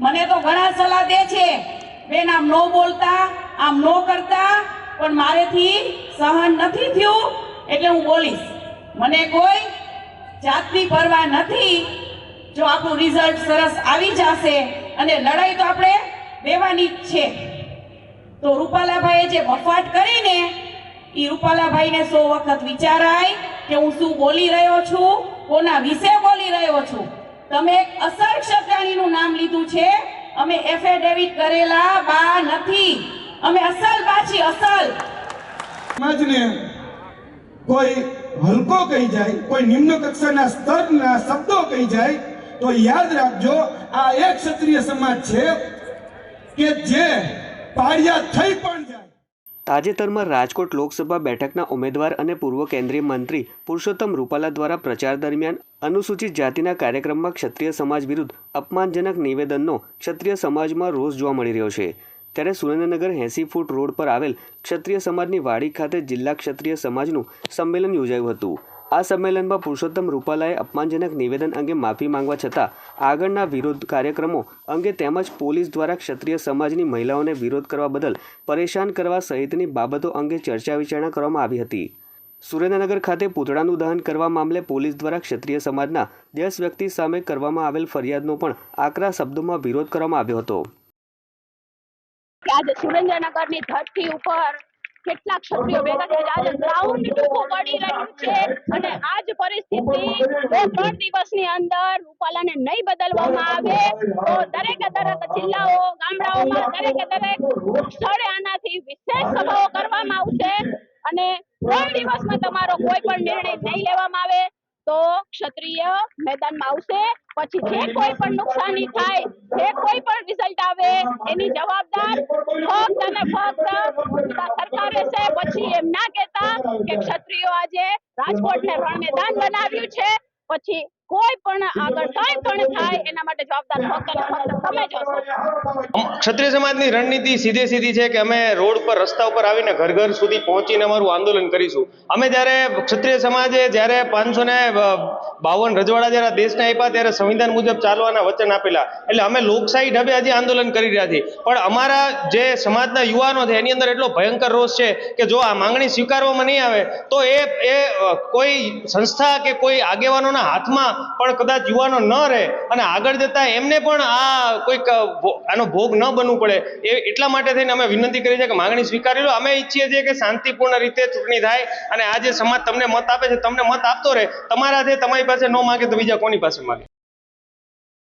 મને તો ઘણા સલાહ દે છે. બેન આમ નો બોલતા, આમ નો કરતા, પણ મારેથી સહન નથી થયું, એટલે હું બોલીશ. મને કોઈ જાતની પરવા નથી. જો આપણું રિઝલ્ટ સરસ આવી જશે અને લડાઈ તો આપણે દેવાની જ છે. તો રૂપાલાભાઈએ જે વફાટ કરીને એ રૂપાલાભાઈને સો વખત વિચારાય કે હું શું બોલી રહ્યો છું, કોના વિશે બોલી રહ્યો છું. તમે એક અસર ક્ષત્રાણીનું નામ લીધું છે. અમે એફિડેવિટ કરેલા બા નથી. અમે અસલ પાછી અસલ. સમાજને કોઈ હલકો કહી જાય, કોઈ નિમ્ન કક્ષાના સ્તરના શબ્દો કહી જાય, તો યાદ રાખજો, આ એક ક્ષત્રિય સમાજ છે કે જે પાળિયા થઈ પણ જાય. તાજેતરમાં રાજકોટ લોકસભા બેઠકના ઉમેદવાર અને પૂર્વ કેન્દ્રીય મંત્રી પુરુષોત્તમ રૂપાલા દ્વારા પ્રચાર દરમિયાન અનુસૂચિત જાતિના કાર્યક્રમમાં ક્ષત્રિય સમાજ વિરુદ્ધ અપમાનજનક નિવેદનનો ક્ષત્રિય સમાજમાં રોષ જોવા મળી રહ્યો છે. ત્યારે સુરેન્દ્રનગર એંસી ફૂટ રોડ પર આવેલ ક્ષત્રિય સમાજની વાડી ખાતે જિલ્લા ક્ષત્રિય સમાજનું સંમેલન યોજાયું હતું. આ સંમેલનમાં પુરુષોત્તમ રૂપાલાએ અપમાનજનક નિવેદન અંગે માફી માંગવા છતાં આગળના વિરોધ કાર્યક્રમો અંગે તેમજ પોલીસ દ્વારા ક્ષત્રિય સમાજની મહિલાઓને વિરોધ કરવા બદલ પરેશાન કરવા સહિતની બાબતો અંગે ચર્ચા વિચારણા કરવામાં આવી હતી. સુરેન્દ્રનગર ખાતે પૂતળાનું દહન કરવા મામલે પોલીસ દ્વારા ક્ષત્રિય સમાજના દસ વ્યક્તિ સામે કરવામાં આવેલ ફરિયાદનો પણ આકરા શબ્દોમાં વિરોધ કરવામાં આવ્યો હતો. આજે સુરેન્દ્રનગરની ધરતી ઉપર કેટલાક ક્ષત્રિયો ભેગા થયા આજે ગ્રાઉન્ડ ટૂંકું પડી રહ્યું છે અને આ પરિસ્થિતિ બે ત્રણ દિવસની અંદર રૂપાલાને નહીં બદલવામાં આવે. તો દરેકે દરેક જિલ્લાઓ, ગામડાઓમાં દરેકે દરેક સ્થળે આનાથી વિશેષ સભાઓ કરવામાં આવશે અને ત્રણ દિવસમાં તમારો કોઈ પણ નિર્ણય નહીં લેવામાં આવે. તો ક્ષત્રિય મેદાનમાં આવશે. પછી જે કોઈ પણ નુકસાની થાય, જે કોઈ પણ રિઝલ્ટ આવે, એની જવાબદાર અને ફક્ત સરકારે છે, પછી એમ ના કહેતા કે ક્ષત્રિયો આજે રાજકોટને રણ મેદાન બનાવ્યું છે. પછી કોઈ પણ આગળ કઈ પણ થાય એના માટે જવાબદાર ફક્ત ફક્ત તમે જ હશો. ક્ષત્રિય સમાજની રણનીતિ સીધે સીધી છે કે અમે રોડ પર રસ્તા ઉપર આવીને ઘર ઘર સુધી પહોંચીને અમારું આંદોલન કરીશું. અમે જ્યારે ક્ષત્રિય સમાજે જ્યારે પાંચસો ને બાવન રજવાડા જ્યારે દેશને આપ્યા ત્યારે સંવિધાન મુજબ ચાલવાના વચન આપેલા. એટલે અમે લોકશાહી ઢબે આજે આંદોલન કરી રહ્યા છીએ. પણ અમારા જે સમાજના યુવાનો છે એની અંદર એટલો ભયંકર રોષ છે કે જો આ માંગણી સ્વીકારવામાં નહીં આવે તો એ એ કોઈ સંસ્થા કે કોઈ આગેવાનોના હાથમાં પણ કદાચ યુવાનો ન રહે અને આગળ જતા એમને પણ આ કોઈક આનો ભોગ ન બનવું પડે, એ એટલા માટે થઈને અમે વિનંતી કરી છે કે માંગણી સ્વીકારી લો. અમે ઈચ્છીએ છીએ કે શાંતિપૂર્ણ રીતે ચૂંટણી થાય અને આ જે સમાજ તમને મત આપે છે, તમને મત આપતો રહે, તમારા છે તમારી પાસે ન માગે તો બીજા કોની પાસે માગે?